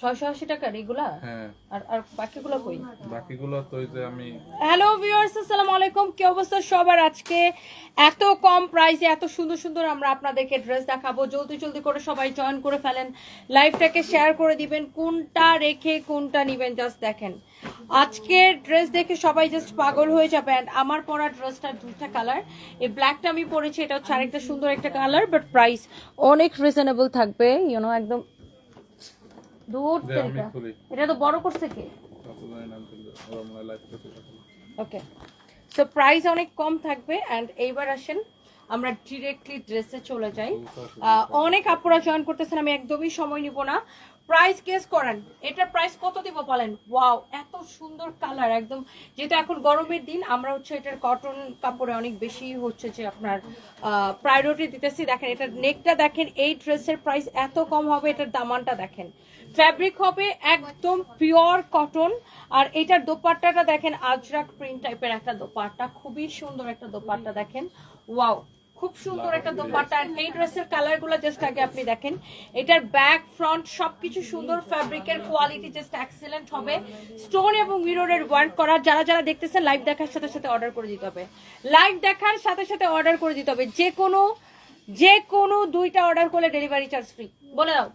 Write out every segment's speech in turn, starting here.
ছয়শো আশি টাকার এগুলা হ্যাঁ। আর আর বাকিগুলো কই? বাকিগুলো তো ওই যে আমি হ্যালো ভিউয়ার্স আসসালামু আলাইকুম। কি অবস্থা সবার আজকে? এত কম প্রাইসে এত সুন্দর সুন্দর আমরা আপনাদেরকে ড্রেস দেখাবো। জলদি জলদি করে সবাই জয়েন করে ফেলেন। লাইভটাকে শেয়ার করে দিবেন। কোনটা রেখে কোনটা নিবেন জাস্ট দেখেন। আজকের ড্রেস দেখে সবাই জাস্ট পাগল হয়ে যাবে। অ্যান্ড আমার পরা ড্রেসটা দুইটা কালার এই ব্ল্যাকটা আমি পরেছি এটা হচ্ছে আরেকটা সুন্দর একটা কালার বাট প্রাইস অনেক রিজনেবল থাকবে। ইউনো একদম দূর থেকে। এটা তো বড় করছে কে। ওকে। সো প্রাইস অনেক কম থাকবে অ্যান্ড এইবার আসেন আমরা ডিরেক্টলি ড্রেসে চলে যাই। আহ, অনেক আপুরা জয়েন করতেছেন আমি একদমই সময় নিব না। প্রাইস গেস করেন এটার প্রাইস কত দিব বলেন? ওয়াও এত সুন্দর কালার একদম। যেহেতু এখন গরমের দিন আমরা হচ্ছে এটার কটন কাপড়ে অনেক বেশি হচ্ছে যে আপনার প্রায়োরিটি দিতেছি। দেখেন এটার নেকটা দেখেন এই ড্রেসের প্রাইস এত কম হবে এটার দামানটা দেখেন। ফ্যাব্রিক হবে একদম পিওর কটন আর এটার দোপাট্টাটা দেখেন আজরাক প্রিন্ট টাইপের একটা দোপাট্টা। খুবই সুন্দর একটা দোপাট্টা দেখেন। ওয়াও খুব সুন্দর একটা দোপাট্টা। আর এই ড্রেসের কালারগুলো জাস্ট আগে আপনি দেখেন। এটার ব্যাক ফ্রন্ট সবকিছু সুন্দর ফ্যাব্রিকের কোয়ালিটি জাস্ট এক্সেলেন্ট হবে। স্টোন এবং মিররের ওয়ার্ক করা। যারা যারা দেখতেছেন লাইভ দেখার সাথে সাথে অর্ডার করে দিতে হবে। লাইভ দেখার সাথে সাথে অর্ডার করে দিতে হবে। যে কোনো যে কোনো দুইটা অর্ডার করলে ডেলিভারি চার্জ ফ্রি বলে দাও।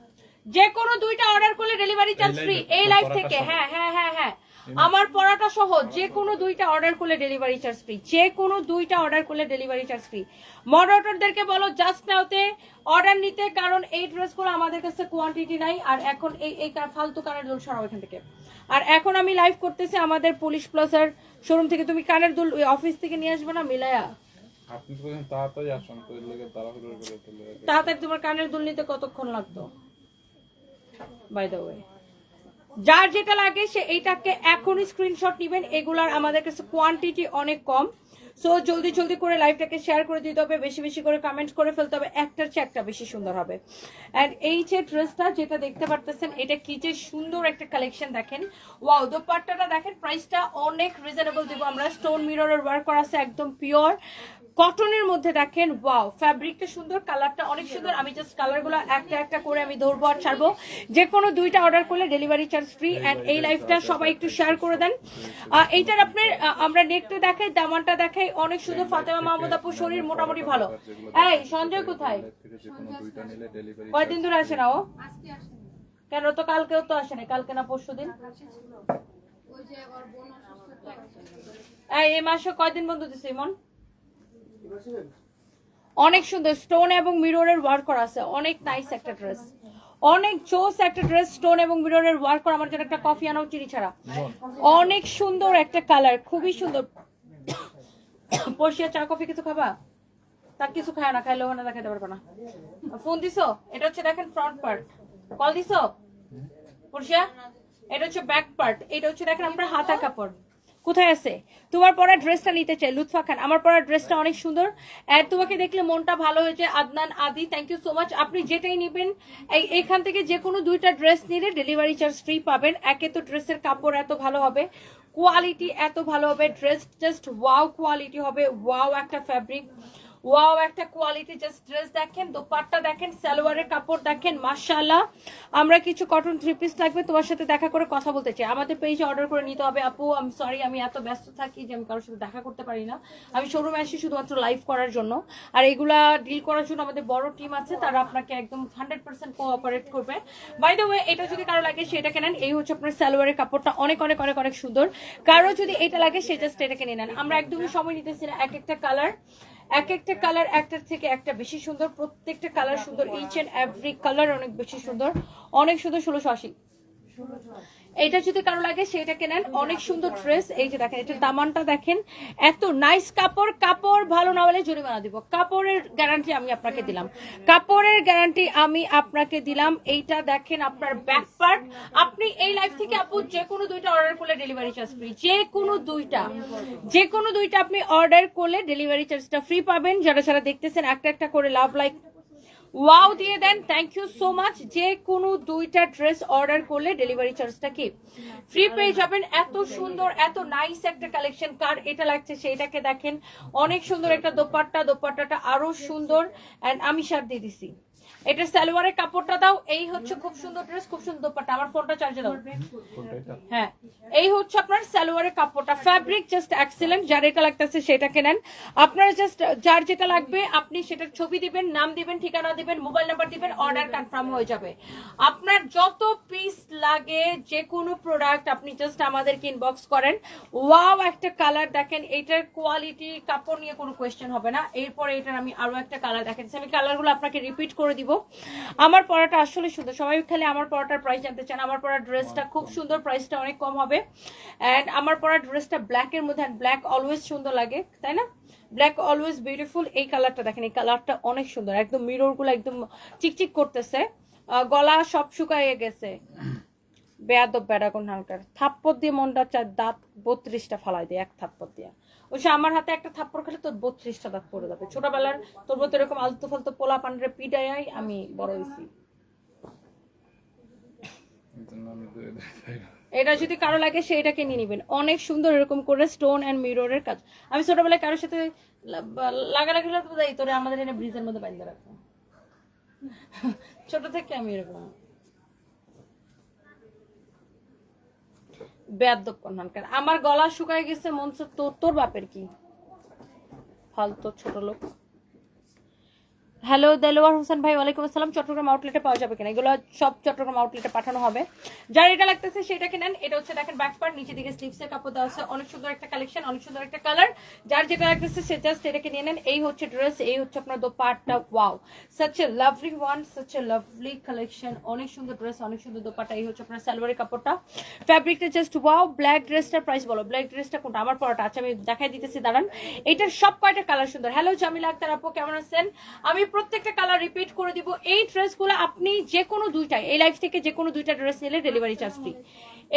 যে কোনো দুইটা অর্ডার করলে ডেলিভারি চার্জ ফ্রি এই লাইভ থেকে। হ্যাঁ হ্যাঁ হ্যাঁ হ্যাঁ। আমার পড়াটা সহ যে কোনো দুইটা অর্ডার করলে ডেলিভারি চার্জ ফ্রি যে কোনো দুইটা অর্ডার করলে ডেলিভারি চার্জ ফ্রি মডারেটরদেরকে বলো জাস্ট নাওতে অর্ডার নিতে কারণ এই ড্রেসগুলো আমাদের কাছে কোয়ান্টিটি নাই আর এখন এই এই ফালতু কানের দুল সরাও এখান থেকে। আর এখন আমি লাইভ করতেছি আমাদের পুলিশ প্লাসের শোরুম থেকে। তুমি কানের দুল ওই অফিস থেকে নিয়ে আসবে না মিলায়া? আপনি তো তাড়াতাড়ি আসুন তাড়াতাড়ি তোমার কানের দুল নিতে কতক্ষণ লাগতো? বাই দ্য ওয়ে যার যেটা লাগে সে এইটাকে এখনই স্ক্রিনশট নেবেন। এগুলার আমাদের কাছে কোয়ান্টিটি অনেক কম। সো জলদি জলদি করে লাইভটাকে শেয়ার করে দিতে হবে, বেশি বেশি করে কমেন্ট করে ফেলতে হবে, একটার চেয়ে একটা বেশি সুন্দর হবে। অ্যান্ড এই যে ড্রেসটা যেটা দেখতে পারতেছেন, এটা কি যে সুন্দর একটা কালেকশন দেখেন। ওয়াও দোপাট্টাটা দেখেন প্রাইসটা অনেক রিজনেবল দেবো আমরা। স্টোন মিররের ওয়ার্ক করা আছে, একদম পিওর কটনের মধ্যে দেখেন ওয়াও ফ্যাব্রিকটা সুন্দর কালারটা অনেক সুন্দর। আমি জাস্ট কালারগুলো একটা একটা করে আমি ধরবো আর ছাড়বো। যে কোনো দুইটা অর্ডার করলে ডেলিভারি চার্জ ফ্রি অ্যান্ড এই লাইফটা সবাই একটু শেয়ার করে দেন। এইটার আপনার আমরা নেকটা দেখাই, দামানটা দেখাই, অনেক সুন্দর, ফাতেমা মাহমুদ আপু শরীর মোটামুটি ভালো। এই, সঞ্জয় কোথায়? কয়দিন ধরে আসে না ও? কেন তো কালকেও তো আসে না কালকে না পরশু দিন? এই মাসে কয়দিন বন্ধ দিছে ইমন? অনেক সুন্দর স্টোন এবং মিররের ওয়ার্ক করা আছে। অনেক নাইস একটা ড্রেস অনেক চোস একটা ড্রেস স্টোন এবং মিররের ওয়ার্ক করা। আমার জন্য একটা কফি আনাও চিনি ছাড়া। অনেক সুন্দর একটা কালার খুবই সুন্দর। পরশিয়া চা কফি কিছু খাবা? তার কিছু খায় না, খাইলেও না দেখাতে পারবে না। ফোন দিছো? এটা হচ্ছে দেখেন ফ্রন্ট পার্ট কল দিছো? পরশিয়া এটা হচ্ছে ব্যাক পার্ট এটা হচ্ছে দেখেন আপনার হাতা কাপড়। কোথায় আছে? তোমার পরা ড্রেসটা নিতে চাই লুৎফা খান। আমার পরা ড্রেসটা অনেক সুন্দর। তোমাকে দেখলে মনটা ভালো হয়েছে আদনান আদি থ্যাংক ইউ সো মাচ আপনি যেটাই নেবেন এই এখান থেকে যে কোনো দুইটা ড্রেস নিলে ডেলিভারি চার্জ ফ্রি পাবেন। একে তো ড্রেসের কাপড় এত ভালো হবে। কোয়ালিটি এত ভালো হবে। ড্রেস জাস্ট ওয়াও কোয়ালিটি হবে। ওয়াও একটা ফ্যাব্রিক ওয়াও একটা কোয়ালিটি জাস্ট ড্রেস দেখেন, দোপাট্টা দেখেন, সালোয়ারের কাপড় দেখেন, মাশাআল্লাহ। আমরা কিছু কটন থ্রি পিস লাগবে, তোমার সাথে দেখা করে কথা বলতে চাই। আমাদের পেজে অর্ডার করে নিতে হবে, আপু আমি সরি আমি এত ব্যস্ত থাকি যে আমি কারোর সাথে দেখা করতে পারি না। আমি শোরুমে আসি শুধুমাত্র লাইভ করার জন্য। আর এগুলা ডিল করার জন্য আমাদের বড় টিম আছে, তারা আপনাকে একদম হান্ড্রেড পার্সেন্ট কোঅপারেট করবে। বাই দ্য ওয়ে এটা যদি কারও লাগে, সেটা কেনেন, এই হচ্ছে আপনার সালোয়ারের কাপড়টা। অনেক অনেক অনেক অনেক সুন্দর। কারও যদি এটা লাগে, সে জাস্ট এটাকে নিয়ে নেন। আমরা একদমই সময় নিতেছি না, এক একটা কালার এক একটা কালার একটার থেকে একটা বেশি সুন্দর, প্রত্যেকটা কালার সুন্দর ইচ এন্ড এভরি কালার অনেক বেশি সুন্দর। অনেক সুন্দর ষোলোশো আশি। এটা যদি কারও লাগে, সেটা কেনেন। অনেক সুন্দর ড্রেস এই যে দেখেন, এটার দামানটা দেখেন। এত নাইস কাপড় কাপড় ভালো না হলে জরিমানা দিব। কাপড়ের গ্যারান্টি আমি আপনাকে দিলাম। কাপড়ের গ্যারান্টি আমি আপনাকে দিলাম। এইটা দেখেন আপনার ব্যাক পার্ট আপনি এই লাইফ থেকে আপু যে কোনো দুইটা অর্ডার করলে ডেলিভারি চার্জ ফ্রি যে কোনো দুইটা। যে কোনো দুইটা আপনি অর্ডার করলে ডেলিভারি চার্জটা ফ্রি পাবেন। যারা যারা দেখতেছেন, একটা একটা করে লাভ লাইক ওয়াও দিয়ে দেন থ্যাংক ইউ সো মাচ যে কোনো দুইটা ড্রেস অর্ডার করলে ডেলিভারি চার্জটা কি? ফ্রি পেয়ে যাবেন। এত সুন্দর, এত নাইস একটা কালেকশন কার এটা লাগছে সেইটাকে দেখেন। অনেক সুন্দর একটা দোপাট্টা, দোপাট্টাটা আরও সুন্দর। অ্যান্ড আমি সার দিয়ে দিছি। এটা সালোয়ারের কাপড়টা দাও, এই হচ্ছে খুব সুন্দর ড্রেস খুব সুন্দর দোপাট্টা। আমার ফোনটা চার্জে দাও। হ্যাঁ এই হচ্ছে আপনার সালোয়ারের কাপড়টা। ফ্যাব্রিক জাস্ট এক্সেলেন্ট যার এটা লাগতেছে সেটা কেনেন আপনারা জাস্ট যার যেটা লাগবে, আপনি সেটার ছবি দিবেন, নাম দিবেন, ঠিকানা দিবেন মোবাইল নাম্বার দিবেন অর্ডার কনফার্ম হয়ে যাবে। আপনার যত পিস লাগে যে কোনো প্রোডাক্ট আপনি জাস্ট আমাদেরকে ইনবক্স করেন। ওয়াও একটা কালার দেখেন, এটার কোয়ালিটি কাপড় নিয়ে কোনো কোয়েশ্চেন হবে না। এরপরে এটার আমি আরও একটা কালার দেখাচ্ছি। আমি কালারগুলো আপনাকে রিপিট করে দিব। আমার পড়াটা আসলে সুন্দর। সবাই খালি আমার পড়াটার প্রাইস জানতে চান। আমার পড়ার ড্রেসটা খুব সুন্দর প্রাইসটা অনেক কম হবে। অ্যান্ড আমার পড়ার ড্রেসটা ব্ল্যাকের মধ্যে অ্যান্ড ব্ল্যাক অলওয়েজ সুন্দর লাগে তাই না? ব্ল্যাক অলওয়েজ বিউটিফুল এই কালারটা দেখেন এই কালারটা অনেক সুন্দর। একদম মিররগুলো একদম চিকচিক করতেছে। গলা সব শুকাইয়ে গেছে। বেয়াদব বেড়াগুন হালকার। থাপ্পড় দিয়ে মনটা চায় দাঁত বত্রিশটা ফালাই দিয়ে এক থাপ্পড় দিয়ে। সে আমার হাতে একটা থাপ্পড় খেলে তোর বত্রিশটা দাঁত পড়ে যাবে। ছোটবেলার তোর মতো এরকম আলতু ফালতু পোলা পান্ডারে পিডাই আমি বড় হয়েছি। তাই। এটা যদি কারও লাগে সেটাকে নিয়ে নেবেন। অনেক সুন্দর এরকম করে স্টোন অ্যান্ড মিররের কাজ। আমি ছোটবেলায় কারোর সাথে লাগালাগি হলে তো যাই তোরে আমাদের এনে ব্রিজের মধ্যে বাইন্দে রাখব ছোট থেকে আমি এরকম। বেয়াদব কনহানকার আমার গলা শুকায় গেছে মন চায় তোর তোর বাপের কি? ফালতো ছোট লোক। হ্যালো, দেলোয়ার হোসেন ভাই, ওয়ালাইকুম আসসালাম। চট্টগ্রাম আউটলেটে পাওয়া যাবে কিনা? এগুলো সব চট্টগ্রাম আউটলেটে পাঠানো হবে। যার এটা লাগতেছে সেটা কিনেন। এটা হচ্ছে দেখেন ব্যাক পার্ট নিচে দিকে স্লিপসের কাপড় দেওয়া আছে। অনেক সুন্দর একটা কালেকশন অনেক সুন্দর একটা কালার যার যেটা লাগতেছে সে জাস্ট এটাকে নিয়ে নেন। এই হচ্ছে ড্রেস এই হচ্ছে আপনার dupatta. Wow such a lovely one such a lovely collection অনেক সুন্দর ড্রেস অনেক সুন্দর দোপাট্টা। এই হচ্ছে আপনার সালোয়ারের কাপড়টা। ফ্যাব্রিকটা জাস্ট ওয়াও ব্ল্যাক ড্রেসটার প্রাইস বলো। ব্ল্যাক ড্রেসটা কোনটা? আমার পরাটা। আচ্ছা আমি দেখাই দিতেছি, দাঁড়ান। এটার সব কয়টা কালার সুন্দর? হ্যালো জামিলা আক্তার আপু, কেমন আছেন? আমি প্রত্যেকটা কালার রিপিট করে দিব। এই ড্রেসগুলো আপনি যে কোনো দুইটা, এই লাইফ থেকে যে কোনো দুইটা ড্রেস নিলে ডেলিভারি চার্জ ফ্রি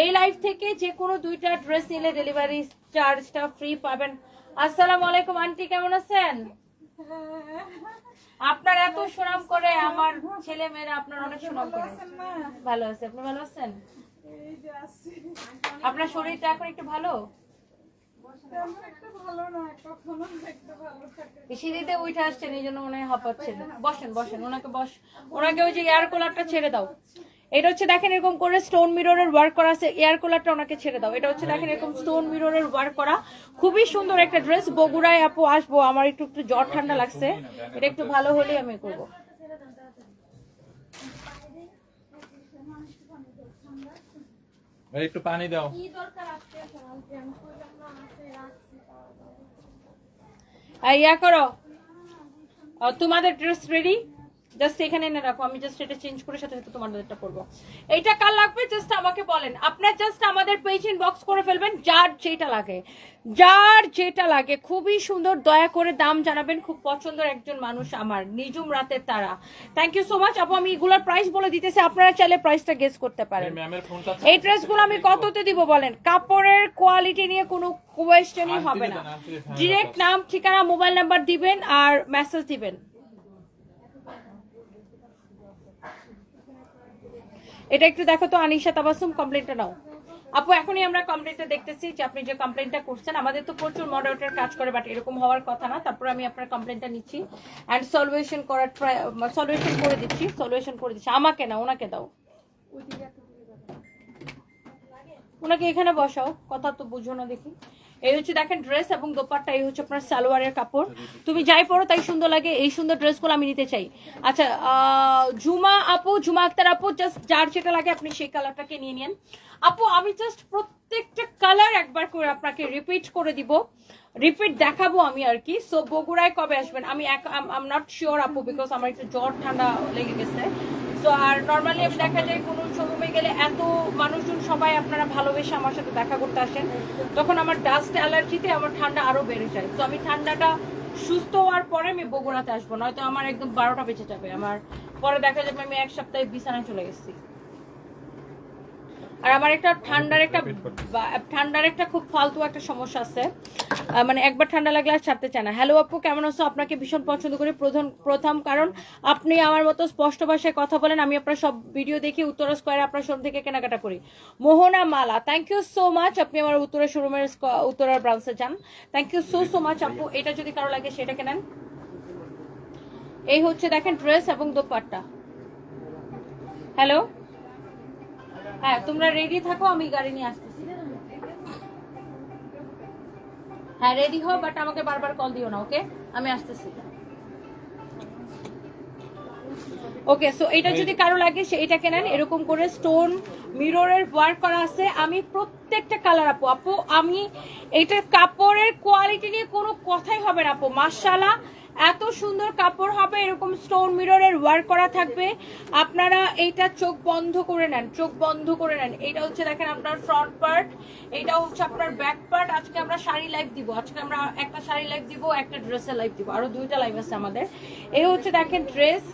এই লাইফ থেকে যে কোনো দুইটা ড্রেস নিলে ডেলিভারি চার্জটা ফ্রি পাবেন। আসসালামু আলাইকুম, আন্টি কেমন আছেন? আপনার এত সুনাম করে আমার ছেলে মেয়েরা আপনার অনেক সুনাম করে। ভালো আছে, আপনি ভালো আছেন? আপনার শরীরটা এখন একটু ভালো? সিঁড়িতে উঠে আসছেন এই জন্য মনে হয় হাঁপাচ্ছেন। বসেন বসেন ওনাকে বস ওনাকে ওই যে এয়ার কুলারটা ছেড়ে দাও। এটা হচ্ছে দেখেন এরকম করে স্টোন মিররের ওয়ার্ক করা আছে এয়ার কুলারটা ওনাকে ছেড়ে দাও। এটা হচ্ছে দেখেন এরকম স্টোন মিররের ওয়ার্ক করা। খুবই সুন্দর একটা ড্রেস বগুড়ায় আপু আসব আমার একটু একটু জ্বর ঠান্ডা লাগছে। এটা একটু ভালো হলেই আমি করব। একটু পানি দাও। আর ইয়া করো। তোমাদের ড্রেস রেডি জাস্ট এখানে এনে রাখো আমি জাস্ট এটা চেঞ্জ করে সাথে সাথে তোমাদেরটা পরবো এইটা কার লাগবে? জাস্ট আমাকে বলেন। আপনার জাস্ট আমাদের পেজ ইনবক্স করে ফেলবেন যার যেটা লাগে। যার যেটা লাগে খুবই সুন্দর দয়া করে দাম জানাবেন খুব পছন্দের একজন মানুষ আমার নিজুম রাতের তারা। থ্যাংক ইউ সো মাচ আপু আমি এগুলোর প্রাইস বলে দিতেছি আপনারা চাইলে প্রাইসটা গেস করতে পারেন। এই ড্রেসগুলো আমি কততে দিব বলেন? কাপড়ের কোয়ালিটি নিয়ে কোনো কোয়েশ্চেনই হবে না। ডিরেক্ট নাম ঠিকানা মোবাইল নাম্বার দিবেন আর মেসেজ দিবেন। এটা একটু দেখো তো, আনিশা তাবাসুম কমপ্লেনটা নাও। আপু, এখনই আমরা কমপ্লেনটা দেখতেছি যে আপনি যে কমপ্লেনটা করছেন, আমাদের তো প্রচুর মডারেটর কাজ করে বাট এরকম হওয়ার কথা না। তারপর আমি আপনার কমপ্লেনটা নিচ্ছি। অ্যান্ড সলিউশন করার ট্রাই সলিউশন করে দিচ্ছি সলিউশন করে দিচ্ছি। আমাকে না, ওনাকে দাও। ওনাকে এখানে বসাও, কথা তো বুঝো না দেখি। এই হচ্ছে দেখেন ড্রেস এবং দোপাট্টা, এই হচ্ছে আপনার সালোয়ারের কাপড়। তুমি যাই পরো, তাই সুন্দর লাগে। এই সুন্দর ড্রেসগুলো আমি নিতে চাই। আচ্ছা ঝুমা আপু, ঝুমা আক্তার আপু জাস্ট যার যেটা লাগে আপনি সেই কালারটাকে নিয়ে নেন। আপু, আমি জাস্ট প্রত্যেকটা কালার একবার করে আপনাকে রিপিট করে দিব। রিপিট দেখাবো আমি আর কি। সো বগুড়ায় কবে আসবেন? আমি আম নট শিওর আপু বিকজ আমার একটু জ্বর, ঠান্ডা লেগে গেছে। সো আর নর্মালি আমি দেখা যায় কোনো শোরুমে গেলে এত মানুষজন সবাই আপনারা ভালোবেসে আমার সাথে দেখা করতে আসেন, তখন আমার ডাস্ট অ্যালার্জিতে আমার ঠান্ডা আরও বেড়ে যায়। তো আমি ঠান্ডাটা সুস্থ হওয়ার পরে আমি বগুড়াতে আসব, নয়তো আমার একদম বারোটা বেঁচে যাবে। আমার পরে দেখা যাবে আমি এক সপ্তাহে বিছানায় চলে গেছি। আর আমার একটা ঠান্ডার একটা ঠান্ডার একটা খুব ফালতু একটা সমস্যা আছে। মানে একবার ঠান্ডা লাগলে আর ছাড়তে চায় না। হ্যালো আপু, কেমন আছো? আপনাকে ভীষণ পছন্দ করি। প্রধান, প্রথম কারণ, আপনি আমার মতো স্পষ্ট ভাষায় কথা বলেন, আমি আপনার সব ভিডিও দেখি, উত্তরা স্কোয়ারে আপনার শোরুম থেকে কেনাকাটা করি। Mohona Mala thank you so much আপনি আমার উত্তরা শোরুমের উত্তরার ব্রাঞ্চে যান। Thank you so so much আপু। এটা যদি কারও লাগে, সেটা কেনেন। এই হচ্ছে দেখেন ড্রেস এবং দোপাট্টা। হ্যালো? হ্যাঁ তোমরা রেডি থাকো আমি গাড়ি নিয়ে আসতেছি। হ্যাঁ রেডি হও বাট আমাকে বারবার কল দিও না ওকে আমি আসতেছি। ওকে সো এটা যদি কারও লাগে সে এটা কেনেন এরকম করে স্টোন মিররের ওয়ার্ক করা আছে। আমি প্রত্যেকটা কালার আপু আপু আমি এটার কাপড়ের কোয়ালিটি নিয়ে কোনো কথাই হবে না আপু মার্শাল্লাহ এত সুন্দর কাপড় হবে, এরকম স্টোন মিররের ওয়ার্ক করা থাকবে। আপনারা এইটা চোখ বন্ধ করে নেন, চোখ বন্ধ করে নেন। এটা হচ্ছে দেখেন আপনার ফ্রন্ট পার্ট এটা হচ্ছে আপনার ব্যাক পার্ট আজকে আমরা শাড়ি লাইভ দিব, আজকে আমরা একটা শাড়ি লাইভ দিব, একটা ড্রেসের লাইভ দিব, আরও দুইটা লাইভ আছে আমাদের। এই হচ্ছে দেখেন dress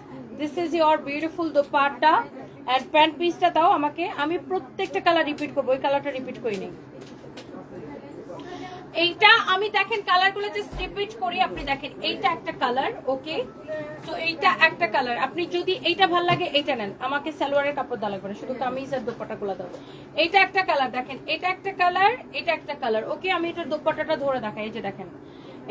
this is your beautiful dupatta and pant পিসটা দাও আমাকে, আমি প্রত্যেকটা কালার রিপিট করব, ওই কালারটা রিপিট করি নেই এইটা আমি দেখেন কালারগুলো জাস্ট রিপিট করি, আপনি দেখেন, এইটা একটা কালার ওকে তো এইটা একটা কালার আপনি যদি এইটা ভালো লাগে, এইটা নেন। আমাকে সালোয়ারের কাপড় দেওয়া লাগবে শুধু কামিজ আর দোপাট্টাগুলো দাও। এইটা একটা কালার দেখেন এটা একটা কালার এটা একটা কালার ওকে আমি এটার দোপাট্টাটা ধরে দেখাই, এই যে দেখেন।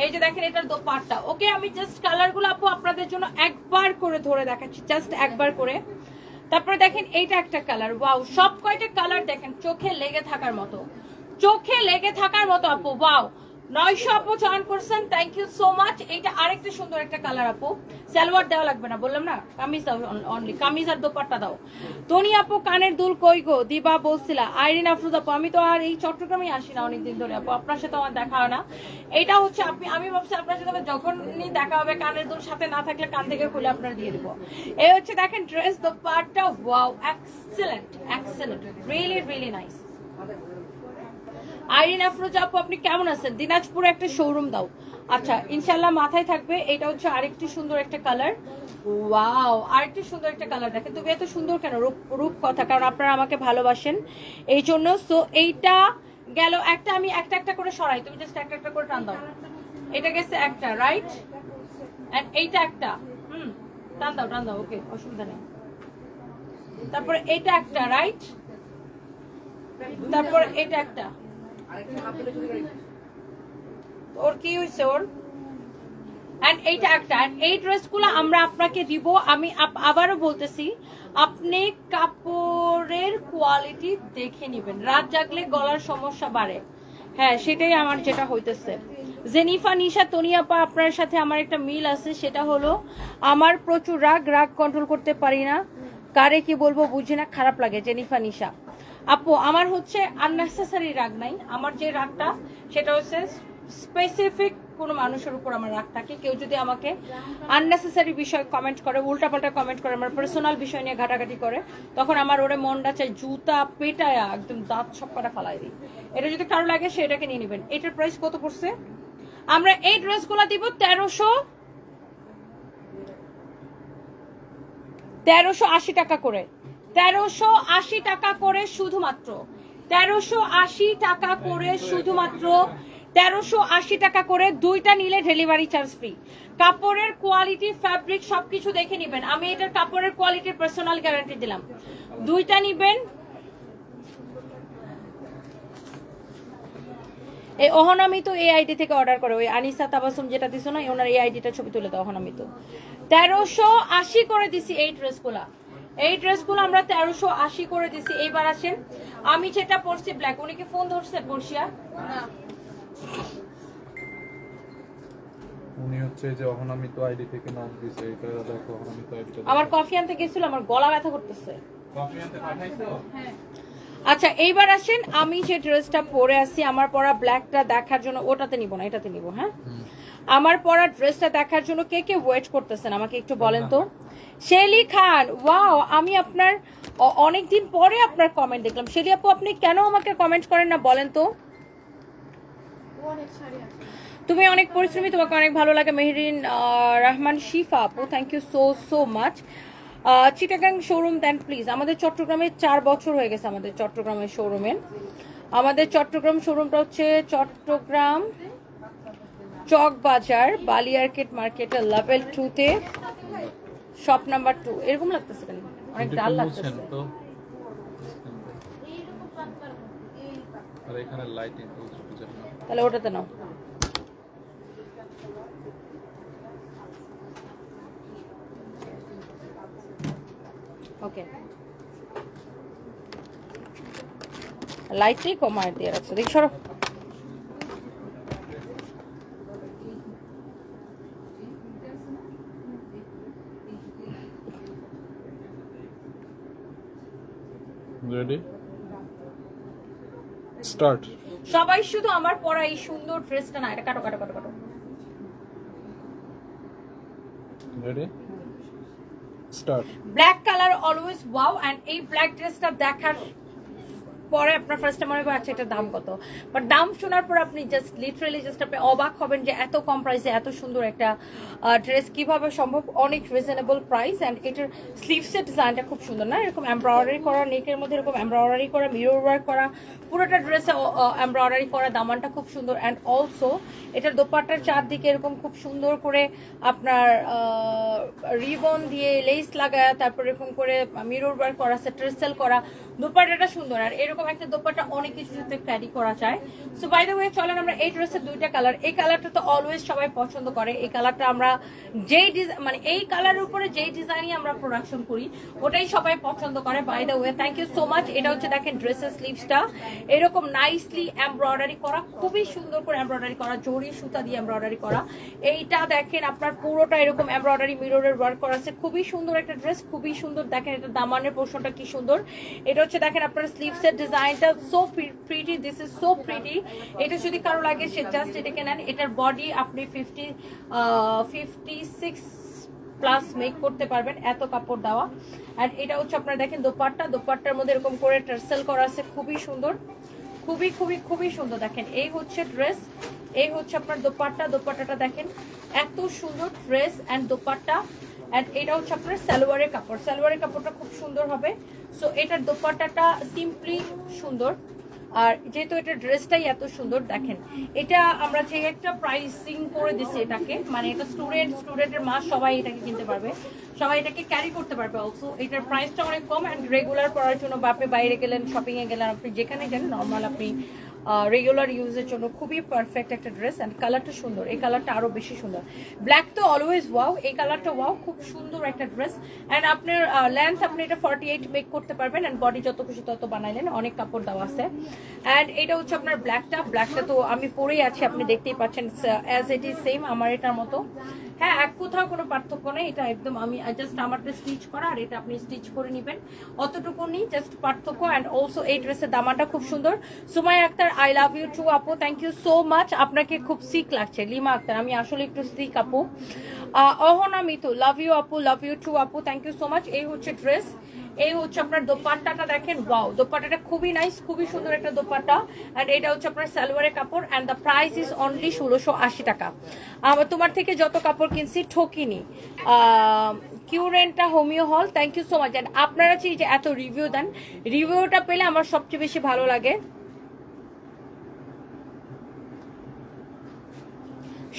এই যে দেখেন, এটার দোপাট্টা ওকে আমি জাস্ট কালারগুলো আপু আপনাদের জন্য একবার করে ধরে দেখাচ্ছি জাস্ট একবার করে। তারপরে দেখেন, এইটা একটা কালার ওয়াও সব কয়টা কালার দেখেন, চোখে লেগে থাকার মতো। চোখে লেগে থাকার মতো, আপু। ওয়াও নয়শো আপু থ্যাংক ইউ সো মাচ সুন্দর একটা কালার সালোয়ার দেওয়া লাগবে না, বললাম না? কামিজ দাও অনলি কামিজ আর দোপাট্টা দাও। আপু, কানের দুল কই গো? দিবা আইরিন আমি তো আর এই আসি না ধরে, আপু। আপনার সাথে আমার দেখা হয় না। এটা হচ্ছে আপনি আমি ভাবছি আপনার সাথে যখনই দেখা হবে, কানের দুল সাথে না থাকলে কান থেকে খুলে আপনার দিয়ে দিব। এই হচ্ছে দেখেন dress dupatta really nice Irene Afroza আপু, আপনি কেমন আছেন? দিনাজপুরে একটা শোরুম দাও। আচ্ছা ইনশাল্লাহ মাথায় থাকবে, এটা হচ্ছে আরেকটি সুন্দর একটা কালার ওয়াও আরেকটি সুন্দর একটা কালার দেখেন। তুমি এত সুন্দর কেন? রূপ রূপ কথা, কারণ আপনারা আমাকে ভালোবাসেন। এই জন্য সো এইটা গেল একটা, আমি একটা একটা করে সরাই। তুমি জাস্ট একটা একটা করে টান দাও। এটা গেছে একটা রাইট এন্ড এইটা একটা। হুম, টান দাও টান দাও ওকে অসুবিধা নেই। তারপরে এটা একটা রাইট তারপর এটা একটা। ওর কি হয়েছে ওর? এন্ড এইটা একটা। And এই ড্রেসগুলো আমরা আপনাকে দিব। আমি আবারও বলতেছি, আপনি কাপড়ের কোয়ালিটি দেখে নেবেন। রাত জাগলে গলার সমস্যা বাড়ে। হ্যাঁ সেটাই আমার যেটা হইতেছে। জেনিফা, নিশা, তনিয়াপা, আপনার সাথে আমার একটা মিল আছে। সেটা হলো, আমার প্রচুর রাগ রাগ কন্ট্রোল করতে পারি না। কারে কি বলব বুঝি না, খারাপ লাগে। জেনিফা, নিশা। আপু, আমার হচ্ছে আননেসেসারি রাগ নাই। আমার যে রাগটা, সেটা হচ্ছে স্পেসিফিক কোনো মানুষের উপর আমার রাগ থাকে। কেউ যদি আমাকে আননেসেসারি বিষয় কমেন্ট করে, উল্টাপাল্টা কমেন্ট করে, আমার পার্সোনাল বিষয় নিয়ে ঘাটাঘাটি করে, তখন আমার ওরে মনটা চাই জুতা পেটায়া একদম দাঁত সবকটা ফালাই দিই। এটা যদি কারও লাগে সেটাকে নিয়ে নেবেন। এটার প্রাইস কত পড়ছে? আমরা এই ড্রেসগুলো দিব তেরোশো তেরোশো আশি টাকা করে। তেরোশো আশি টাকা করে শুধুমাত্র, তেরোশো আশি টাকা করে শুধুমাত্র, তেরোশো আশি টাকা করে দুইটা নিলে ডেলিভারি চার্জ ফ্রি কাপড়ের কোয়ালিটি ফ্যাব্রিক সবকিছু দেখে নিবেন। আমি এটার কাপড়ের কোয়ালিটির পার্সোনাল গ্যারান্টি দিলাম। দুইটা নিবেন। এই অহনামিত এই আইডি থেকে অর্ডার করে। ওই আনিসা তাবাসুম যেটা দিছো না ওনার এই আইডিটা ছবি তুলে দাও অহনামিত। তেরোশো আশি করে দিছি এই ড্রেসগুলা এই ড্রেসগুলো আমরা তেরোশো আশি করে দিছি। এইবার আসেন। আমি যেটা পরছি ব্ল্যাক উনি কি ফোন ধরছে পরশিয়া? উনি হচ্ছে এই যে অহনামিত আইডি থেকে নাম দিছে এটা দেখো অহনামিত আইডিটা আমার কফি আনতে গেছিল আমার গলা ব্যথা করতেছে। কফি আনতে পাঠাইছো? আচ্ছা এইবার আসেন। আমি যে ড্রেসটা পরে আছি আমার পরা ব্ল্যাকটা দেখার জন্য ওটাতে নিব না এটাতে নিব হ্যাঁ? আমার পরা ড্রেসটা দেখার জন্য কে কে ওয়েট করতেছেন? আমাকে একটু বলেন তো। শেলি খান ওয়াও আমি আপনার অনেক দিন পরে আপনার কমেন্ট দেখলাম। শেলি আপু, আপনি কেন আমাকে কমেন্ট করেন না বলেন তো? তুমি অনেক পরিশ্রমী, তোমাকে অনেক ভালো লাগে, মেহরিন রহমান, শিফা আপু thank you so so much Chittagong showroom then please আমাদের চট্টগ্রামে চার বছর হয়ে গেছে আমাদের চট্টগ্রামের শোরুমের আমাদের চট্টগ্রাম শোরুমটা হচ্ছে চট্টগ্রাম চক বাজার বালিয়ারকেট মার্কেটের লেভেল টুতে শপ নাম্বার টু এরকম লাগতেছে কেন? অনেক ডাল লাগতেছে। তাহলে ওটাতে নাও। ওকে লাইটটাই কমায় দিয়ে রাখছো। দেখি সরো। রেডি স্টার্ট সবাই শুধু আমার পরা এই সুন্দর ড্রেসটা না এটা কাটো কাটো কাটো কাটো। Ready start black colour always wow and এই ব্ল্যাক ড্রেসটা দেখার পরে আপনার ফার্স্টে মনে হবে আচ্ছা এটার দাম কত? বাট দাম শোনার পর আপনি জাস্ট লিটারালি জাস্ট আপনি অবাক হবেন যে এত কম প্রাইসে এত সুন্দর একটা ড্রেস কীভাবে সম্ভব? অনেক রিজনেবল প্রাইস অ্যান্ড এটার স্লিভসের ডিজাইনটা খুব সুন্দর, না? এরকম এমব্রয়ডারি করা নেকের মধ্যে এরকম এমব্রয়ডারি করা মিরর ওয়ার্ক করা, পুরোটা ড্রেসে এমব্রয়ডারি করা, দামানটা খুব সুন্দর অ্যান্ড অলসো এটার দোপাট্টার চারদিকে এরকম খুব সুন্দর করে আপনার রিবন দিয়ে লেস লাগায়, তারপর এরকম করে মিরর ওয়ার্ক করা আছে ট্রেসেল করা, দোপাট্টাটা সুন্দর। আর এরকম একটা দোপাট্টা অনেক কিছু সাথে ক্যারি করা যায়। সো বাই দ্য ওয়ে চলেন আমরা এই ড্রেসের দুইটা কালার এই কালারটা তো অলওয়েজ সবাই পছন্দ করে। এই কালারটা আমরা যেই মানে এই কালারের উপরে যেই ডিজাইনই আমরা প্রোডাকশন করি, ওটাই সবাই পছন্দ করে by the way thank you so much এটা হচ্ছে দেখেন ড্রেসের স্লিভসটা এরকম নাইসলি এমব্রয়ডারি করা, খুবই সুন্দর করে এমব্রয়ডারি করা জড়ি সুতা দিয়ে এমব্রয়ডারি করা। এইটা দেখেন আপনার পুরোটা এরকম এমব্রয়ডারি মিররের ওয়ার্ক করা আছে। খুবই সুন্দর একটা ড্রেস খুবই সুন্দর। দেখেন এটা দামানের পোর্শনটা কি সুন্দর। এটা হচ্ছে দেখেন আপনার স্লিভসের ডিজাইনটা so pretty this is so pretty এটা যদি কারও লাগে, সে জাস্ট এটাকে নেন এটার বডি আপনি fifty fifty six plus make করতে পারবেন, এত কাপড় দেওয়া। আর এটা হচ্ছে আপনার দেখেন দোপাট্টা। দোপাট্টার মধ্যে এরকম করে টার্সেল করা আছে, খুবই সুন্দর। খুবই খুবই খুবই সুন্দর। দেখেন, এই হচ্ছে ড্রেস এই হচ্ছে আপনার দোপাট্টা। দোপাট্টাটা দেখেন, এত সুন্দর ড্রেস অ্যান্ড দোপাট্টা। অ্যান্ড এটা হচ্ছে আপনার সালোয়ারের কাপড়। সালোয়ারের কাপড়টা খুব সুন্দর হবে। সো এটার দোপাট্টাটা সিম্পলি সুন্দর। আর যেহেতু এটা ড্রেসটাই এত সুন্দর, দেখেন, এটা আমরা যে একটা প্রাইসিং করে দিছি এটাকে মানে এটা স্টুডেন্ট স্টুডেন্টের মা সবাই এটাকে কিনতে পারবে। সবাই এটাকে ক্যারি করতে পারবে অলসো এটার প্রাইসটা অনেক কম অ্যান্ড রেগুলার পড়ার জন্য বা আপনি বাইরে গেলেন শপিংয়ে গেলেন, আপনি যেখানে গেলেন নর্মাল আপনি রেগুলার ইউজের জন্য খুবই পারফেক্ট একটা ড্রেস অ্যান্ড কালারটা সুন্দর। এই কালারটা আরও বেশি সুন্দর। ব্ল্যাক তো অলওয়েজ ওয়াও এই কালারটা ওয়াও খুব সুন্দর একটা ড্রেস অ্যান্ড আপনার লেন্থ আপনি এটা ফর্টি এইট মেক করতে পারবেন অ্যান্ড বডি যত খুশি তত বানাইলেন, অনেক কাপড় দেওয়া আছে। অ্যান্ড এটা হচ্ছে আপনার ব্ল্যাকটা ব্ল্যাকটা তো আমি পরেই আছি, আপনি দেখতেই পাচ্ছেন অ্যাজ ইট ইজ সেম আমার এটার মতো। হ্যাঁ এক কোথাও কোনো পার্থক্য নেই। এটা একদম আমি জাস্ট আমারটা স্টিচ করা আর এটা আপনি স্টিচ করে নেবেন। অতটুকু নেই জাস্ট পার্থক্য অ্যান্ড অলসো এই ড্রেসের দামাটা খুব সুন্দর। Sumai Akter I love you too আপু থ্যাংক ইউ সো মাচ আপনাকে খুব সিক লাগছে। লিমা আক্তার, আমি আসলে একটু সিক আপু। অহনা মিতু লাভ ইউ আপু লাভ ইউ টু আপু থ্যাংক ইউ সো মাচ এই হচ্ছে ড্রেস এই হচ্ছে আপনার দোপাট্টাটা দেখেন ওয়াও দোপাট্টাটা খুবই নাইস খুবই সুন্দর একটা দোপাট্টা। অ্যান্ড এটা হচ্ছে আপনার সালোয়ারের কাপড় and the price is only ষোলোশো আশি টাকা। আমার তোমার থেকে যত কাপড় কিনছি, ঠকিনি। কিউরেন্টা homeo hall thank you so much and আপনারা যে এত রিভিউ দেন রিভিউটা পেলে আমার সবচেয়ে বেশি ভালো লাগে।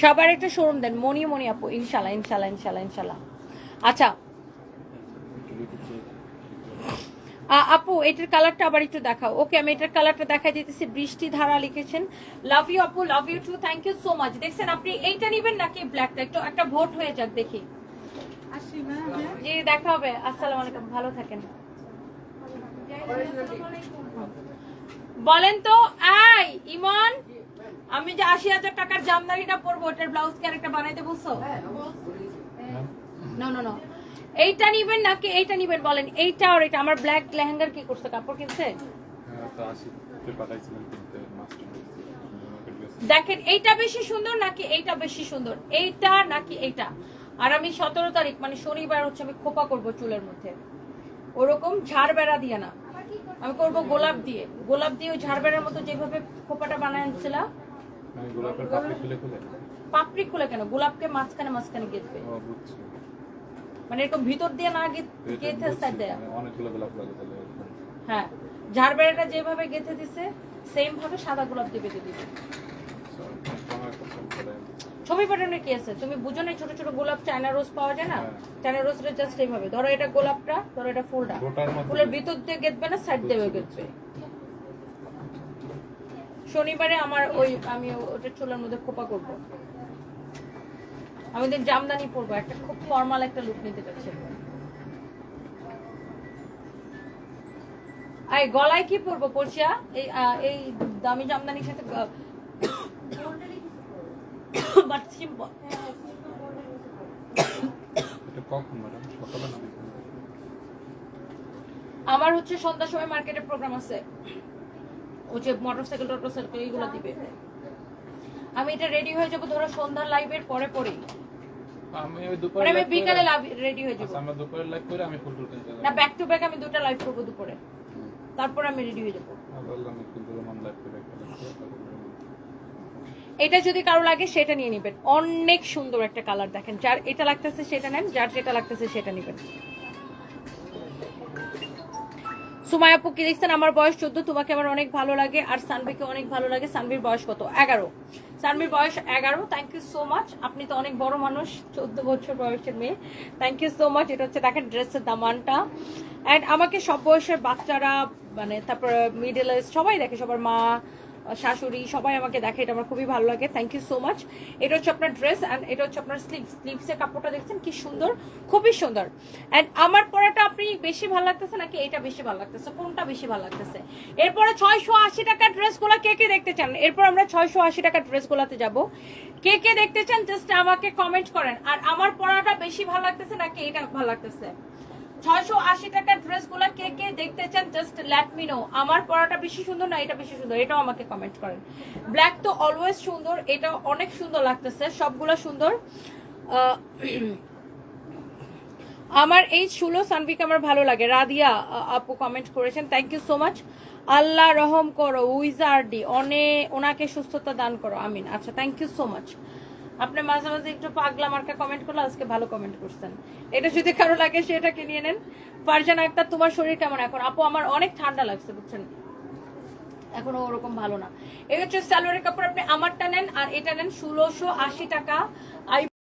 সবার একটা শোরুম দেন মনি মনি আপু, ইনশাল্লাহ ইনশাল্লাহ ইনশাল্লাহ ইনশাল্লাহ। আচ্ছা আপু এটার কালারটা আবার একটু দেখাও। ওকে আমি এটার কালারটা দেখা যেতেছি বৃষ্টি ধারা লিখেছেন। লাভ ইউ আপু love you too thank you so much দেখছেন আপনি এইটা নেবেন নাকি ব্ল্যাকটা একটু একটা ভোট হয়ে যাক দেখি। জি দেখা হবে। আসসালামু আলাইকুম ভালো থাকেন। বলেন তো আই ইমন আমি যে আশি হাজার টাকার জামদানিটা পরবো ওটার ব্লাউজ ক্যারেক্টার বানাইতে বলছো? নো নো নো এইটা নিবেন নাকি এইটা নিবেন বলেন? এইটা আর এটা আমার ব্ল্যাক লেহেঙ্গার কি করছে? কাপড় কিনছে? হ্যাঁ দেখেন এইটা বেশি সুন্দর নাকি এইটা বেশি সুন্দর? এইটা নাকি এইটা? আর আমি সতেরো তারিখ মানে শনিবার হচ্ছে আমি খোপা করব চুলের মধ্যে। ওরকম ঝাড় বেড়া দিয়ে না। আমি করব গোলাপ দিয়ে। গোলাপ দিয়ে ওই ঝাড় বেড়ার মতো যেভাবে খোপাটা বানায় আনছিলাম। মানে পাপড়ি খুলে কেন? গোলাপকে মাঝখানে মাঝখানে গেঁথবে। মানে এরকম ভিতর দিয়ে না গেঁথে সাইড দেয়া। মানে অনেকগুলো গোলাপ লাগে তাহলে হ্যাঁ ঝাড় বেড়াটা যেভাবে গেঁথে দিছে সেম ভাবে সাদা গোলাপ দিয়ে বেঁধে দিবে। ছবি পাঠানোর কি আছে? তুমি বুঝো না ছোট ছোট গোলাপ চায়না রোজ পাওয়া যায় না? হ্যাঁ। চায়না রোজটা জাস্ট এইভাবে। ধরো এটা গোলাপটা ধরো এটা ফুলটা। ফুলের ভিতর দিয়ে গেঁথবে না সাইড দিয়ে গেঁথবে? শনিবারে আমার ওই আমি ওটা চুলের মধ্যে খোপা করব। আমি দিন জামদানি পরবো একটা খুব ফর্মাল একটা লুক নিতে চাচ্ছি। আর গলায় কি পরবো পরশিয়া? এই এই দামি জামদানির সাথে বাট সিম্পল? আমার হচ্ছে সন্ধ্যার সময় মার্কেটে প্রোগ্রাম আছে। ও যে মোটরসাইকেল টোটরসাইকেল এইগুলো দিবে। আমি এটা রেডি হয়ে যাব ধরো সন্ধ্যার লাইভের পরে পরে আমি ওই মানে দুপুরে আমি বিকালে করে- রেডি হয়ে যাব। আচ্ছা, আমরা দুপুরে লাইভ করে আমি ফুল টুল কিনতে না ব্যাক টু ব্যাক আমি দুটো লাইভ করব দুপুরে। তারপর আমি রেডি হয়ে যাব। বললাম মান লাইভ করে তারপরে এটা যদি কারও লাগে সেটা নিয়ে নেবেন। অনেক সুন্দর একটা কালার দেখেন। যার এটা লাগতেছে সেটা নেন যার যেটা লাগতেছে সেটা নেবেন। সুমায়াপু কি দেখছেন? আমার বয়স চোদ্দ, তোমাকে আমার অনেক ভালো লাগে। আর সানভিকে অনেক ভালো লাগে। সানভির বয়স কত? এগারো। সানভির বয়স এগারো। থ্যাংক ইউ সো মাচ আপনি তো অনেক বড় মানুষ, চোদ্দ বছর বয়সের মেয়ে। থ্যাংক ইউ সো মাচ এটা হচ্ছে, দেখেন, ড্রেসের দামানটা। অ্যান্ড আমাকে সব বয়সের বাচ্চারা মানে তারপর মিডল এজ সবাই দেখে, সবার মা শাশুড়ি সবাই আমাকে দেখে, এটা আমার খুবই ভালো লাগে। থ্যাংক ইউ সো মাচ এটা হচ্ছে আপনার ড্রেস অ্যান্ড এটা হচ্ছে আপনার স্লিভ স্লিভসের কাপড়টা দেখছেন কি সুন্দর, খুবই সুন্দর। অ্যান্ড আমার পরাটা আপনি বেশি ভালো লাগতেছে নাকি এটা বেশি ভালো লাগতেছে? কোনটা বেশি ভালো লাগতেছে? এরপরে ছয়শো আশি টাকার ড্রেসগুলো কে কে দেখতে চান? এরপর আমরা ছয়শো আশি টাকার ড্রেসগুলোতে যাব। কে কে দেখতে চান? জাস্ট আমাকে কমেন্ট করেন। আর আমার পরাটা বেশি ভালো লাগতেছে নাকি এটা ভালো লাগতেছে? ছয়শো আশি টাকার ড্রেসগুলা কে কে দেখতে চান জাস্ট লেট মি নো আমার পরাটা বেশি সুন্দর না, এটা বেশি সুন্দর। এটাও আমাকে কমেন্ট করেন। ব্ল্যাক তো অলওয়েজ সুন্দর এটা অনেক সুন্দর লাগতেছে, সবগুলো সুন্দর। আমার এই ষোলো সানভিক আমার ভালো লাগে। রাদিয়া আ- আপু কমেন্ট করেছেন thank you so much Allah রহম করো, উইজার্ডি, অনে, ওনাকে সুস্থতা দান করো, আমিন। আচ্ছা থ্যাংক ইউ সো মাচ আপনি মাঝে মাঝে একটু পাগলা মার্কা কমেন্ট করলে আজকে ভালো কমেন্ট করছেন। এটা যদি কারও লাগে, সেটাকে নিয়ে নেন। ফারজান আক্তার, তোমার শরীর কেমন এখন? আপু, আমার অনেক ঠান্ডা লাগছে, বুঝছেন? এখনও ওরকম ভালো না। এই হচ্ছে স্যালোয়ারের কাপড় আপনি আমারটা নেন, আর এটা নেন ষোলোশো আশি টাকা। আই